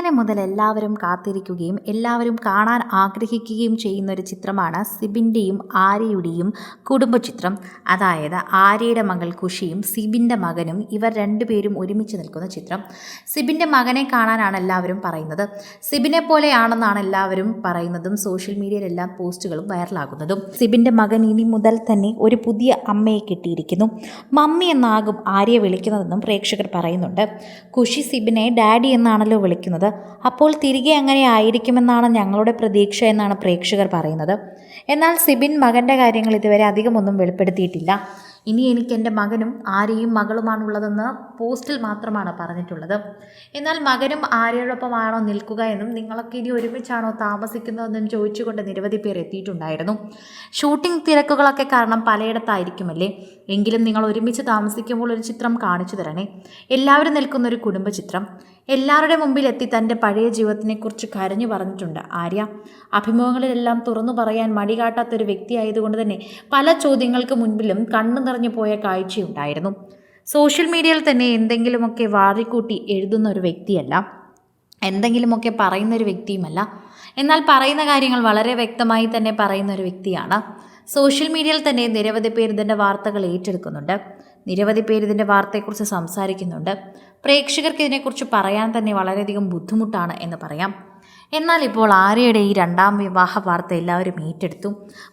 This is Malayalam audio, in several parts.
ഇന്നലെ മുതൽ എല്ലാവരും കാത്തിരിക്കുകയും എല്ലാവരും കാണാൻ ആഗ്രഹിക്കുകയും ചെയ്യുന്ന ഒരു ചിത്രമാണ് സിബിന്റെയും ആര്യയുടെയും കുടുംബചിത്രം. അതായത് ആര്യയുടെ മകൾ കുഷിയും സിബിന്റെ മകനും ഇവർ രണ്ടുപേരും ഒരുമിച്ച് നിൽക്കുന്ന ചിത്രം. സിബിന്റെ മകനെ കാണാനാണ് എല്ലാവരും പറയുന്നത്. സിബിനെ പോലെയാണെന്നാണ് എല്ലാവരും പറയുന്നതും സോഷ്യൽ മീഡിയയിലെല്ലാം പോസ്റ്റുകളും വൈറലാകുന്നതും. സിബിന്റെ മകൻ ഇനി മുതൽ തന്നെ ഒരു പുതിയ അമ്മയെ കിട്ടിയിരിക്കുന്നു. മമ്മി എന്നാകും ആര്യ വിളിക്കുന്നതെന്നും പ്രേക്ഷകർ പറയുന്നുണ്ട്. കുഷി സിബിനെ ഡാഡി എന്നാണല്ലോ വിളിക്കുന്നത്. അപ്പോൾ തിരികെ അങ്ങനെ ആയിരിക്കുമെന്നാണ് ഞങ്ങളുടെ പ്രതീക്ഷ എന്നാണ് പ്രേക്ഷകർ പറയുന്നത്. എന്നാൽ സിബിൻ മകന്റെ കാര്യങ്ങൾ ഇതുവരെ അധികമൊന്നും വെളിപ്പെടുത്തിയിട്ടില്ല. ഇനി എനിക്ക് എന്റെ മകനും ആര്യയും മകളുമാണുള്ളതെന്ന് പോസ്റ്റിൽ മാത്രമാണ് പറഞ്ഞിട്ടുള്ളത്. എന്നാൽ മകനും ആര്യയോടൊപ്പമാണോ നിൽക്കുക എന്നും നിങ്ങളൊക്കെ ഇനി ഒരുമിച്ചാണോ താമസിക്കുന്നതെന്നും ചോദിച്ചുകൊണ്ട് നിരവധി പേർ എത്തിയിട്ടുണ്ടായിരുന്നു. ഷൂട്ടിംഗ് തിരക്കുകളൊക്കെ കാരണം പലയിടത്തായിരിക്കുമല്ലേ? എങ്കിലും നിങ്ങൾ ഒരുമിച്ച് താമസിക്കുമ്പോൾ ഒരു ചിത്രം കാണിച്ചു തരണേ. എല്ലാവരും നിൽക്കുന്ന ഒരു കുടുംബ ചിത്രം എല്ലാവരുടെ മുമ്പിൽ എത്തി തന്റെ പഴയ ജീവിതത്തിനെക്കുറിച്ച് കരഞ്ഞു പറഞ്ഞിട്ടുണ്ട് ആര്യ. അഭിമുഖങ്ങളിലെല്ലാം തുറന്നു പറയാൻ മടികാട്ടാത്തൊരു വ്യക്തിയായതുകൊണ്ട് തന്നെ പല ചോദ്യങ്ങൾക്ക് മുൻപിലും കണ്ണു നിറഞ്ഞു പോയ കാഴ്ചയുണ്ടായിരുന്നു. സോഷ്യൽ മീഡിയയിൽ തന്നെ എന്തെങ്കിലുമൊക്കെ വാരിക്കൂട്ടി എഴുതുന്ന ഒരു വ്യക്തിയല്ല എന്തെങ്കിലുമൊക്കെ പറയുന്ന ഒരു വ്യക്തിയുമല്ല. എന്നാൽ പറയുന്ന കാര്യങ്ങൾ വളരെ വ്യക്തമായി തന്നെ പറയുന്ന ഒരു വ്യക്തിയാണ്. സോഷ്യൽ മീഡിയയിൽ തന്നെ നിരവധി പേർ ഇതിന്റെ വാർത്തകൾ ഏറ്റെടുക്കുന്നുണ്ട്. നിരവധി പേർ ഇതിന്റെ വാർത്തയെക്കുറിച്ച് സംസാരിക്കുന്നുണ്ട്. പ്രേക്ഷകർക്ക് ഇതിനെക്കുറിച്ച് പറയാൻ തന്നെ വളരെയധികം ബുദ്ധിമുട്ടാണ് എന്ന് പറയാം. എന്നാൽ ഇപ്പോൾ ആര്യയുടെ ഈ രണ്ടാം വിവാഹ വാർത്ത എല്ലാവരും ഏറ്റെടുത്തു.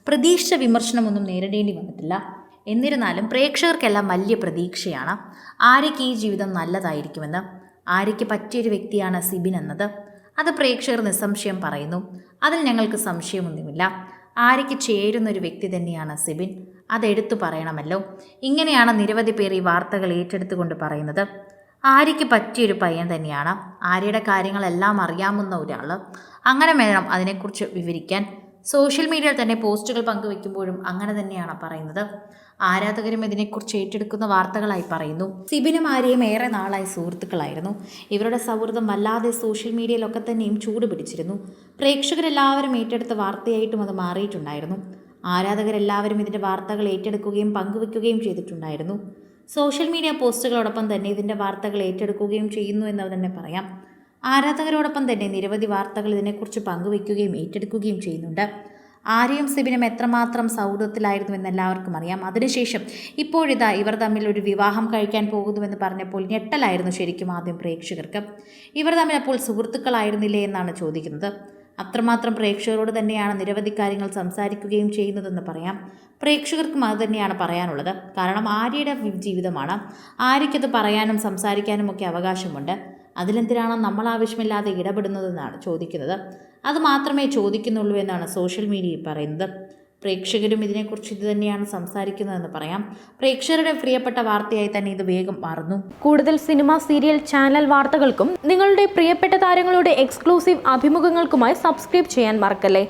പ്രതീക്ഷിച്ച വിമർശനമൊന്നും നേരിടേണ്ടി വന്നിട്ടില്ല. എന്നിരുന്നാലും പ്രേക്ഷകർക്കെല്ലാം വലിയ പ്രതീക്ഷയാണ്. ആര്യയ്ക്ക് ഈ ജീവിതം നല്ലതായിരിക്കുമെന്ന്. ആര്യയ്ക്ക് പറ്റിയൊരു വ്യക്തിയാണ് സിബിൻ എന്നത്. അത് പ്രേക്ഷകർ നിസ്സംശയം പറയുന്നു. അതിൽ ഞങ്ങൾക്ക് സംശയമൊന്നുമില്ല. ആര്യയ്ക്ക് ചേരുന്നൊരു വ്യക്തി തന്നെയാണ് സിബിൻ. അതെടുത്തു പറയണമല്ലോ. ഇങ്ങനെയാണ് നിരവധി പേർ ഈ വാർത്തകൾ ഏറ്റെടുത്തുകൊണ്ട് പറയുന്നത്. ആര്യയ്ക്ക് പറ്റിയൊരു പയ്യൻ തന്നെയാണ്. ആര്യയുടെ കാര്യങ്ങളെല്ലാം അറിയാവുന്ന ഒരാൾ അങ്ങനെ വേണം അതിനെക്കുറിച്ച് വിവരിക്കാൻ. സോഷ്യൽ മീഡിയയിൽ തന്നെ പോസ്റ്റുകൾ പങ്കുവെക്കുമ്പോഴും അങ്ങനെ തന്നെയാണ് പറയുന്നത്. ആരാധകരും ഇതിനെക്കുറിച്ച് ഏറ്റെടുക്കുന്ന വാർത്തകളായി പറയുന്നു. സിബിനും ആര്യയും ഏറെ നാളായി സുഹൃത്തുക്കളായിരുന്നു. ഇവരുടെ സൗഹൃദം വല്ലാതെ സോഷ്യൽ മീഡിയയിലൊക്കെ തന്നെയും ചൂട് പിടിച്ചിരുന്നു പ്രേക്ഷകരെല്ലാവരും ഏറ്റെടുത്ത വാർത്തയായിട്ടും അത് മാറിയിട്ടുണ്ടായിരുന്നു. ആരാധകരെല്ലാവരും ഇതിന്റെ വാർത്തകൾ ഏറ്റെടുക്കുകയും പങ്കുവെക്കുകയും ചെയ്തിട്ടുണ്ടായിരുന്നു. സോഷ്യൽ മീഡിയ പോസ്റ്റുകളോടൊപ്പം തന്നെ ഇതിന്റെ വാർത്തകൾ ഏറ്റെടുക്കുകയും ചെയ്യുന്നു എന്ന് തന്നെ പറയാം. ആരാധകരോടൊപ്പം തന്നെ നിരവധി വാർത്തകൾ ഇതിനെക്കുറിച്ച് പങ്കുവയ്ക്കുകയും ഏറ്റെടുക്കുകയും ചെയ്യുന്നുണ്ട്. ആര്യയും സിബിനും എത്രമാത്രം സൗഹൃദത്തിലായിരുന്നു എല്ലാവർക്കും അറിയാം. അതിനുശേഷം ഇപ്പോഴിതാ ഇവർ തമ്മിൽ ഒരു വിവാഹം കഴിക്കാൻ പോകുന്നുവെന്ന് പറഞ്ഞപ്പോൾ ഞെട്ടലായിരുന്നു ശരിക്കും ആദ്യം പ്രേക്ഷകർക്ക്. ഇവർ തമ്മിൽ അപ്പോൾ സുഹൃത്തുക്കളായിരുന്നില്ലേ എന്നാണ് ചോദിക്കുന്നത്. അത്രമാത്രം പ്രേക്ഷകരോട് തന്നെയാണ് നിരവധി കാര്യങ്ങൾ സംസാരിക്കുകയും ചെയ്യുന്നതെന്ന് പറയാം. പ്രേക്ഷകർക്കും അത് തന്നെയാണ് പറയാനുള്ളത്. കാരണം ആര്യയുടെ ജീവിതമാണ്. ആര്യയ്ക്കത് പറയാനും സംസാരിക്കാനും ഒക്കെ അവകാശമുണ്ട്. അതിലെന്തിനാണ് നമ്മൾ ആവശ്യമില്ലാതെ ഇടപെടുന്നതെന്നാണ് ചോദിക്കുന്നത്. അത് മാത്രമേ ചോദിക്കുന്നുള്ളൂ എന്നാണ് സോഷ്യൽ മീഡിയയിൽ പറയുന്നത്. പ്രേക്ഷകരും ഇതിനെക്കുറിച്ച് ഇത് തന്നെയാണ് സംസാരിക്കുന്നതെന്ന് പറയാം. പ്രേക്ഷകരുടെ പ്രിയപ്പെട്ട വാർത്തയായി തന്നെ ഇത് വേഗം മാറുന്നു. കൂടുതൽ സിനിമ സീരിയൽ ചാനൽ വാർത്തകൾക്കും നിങ്ങളുടെ പ്രിയപ്പെട്ട താരങ്ങളുടെ എക്സ്ക്ലൂസീവ് അഭിമുഖങ്ങൾക്കുമായി സബ്സ്ക്രൈബ് ചെയ്യാൻ മറക്കല്ലേ?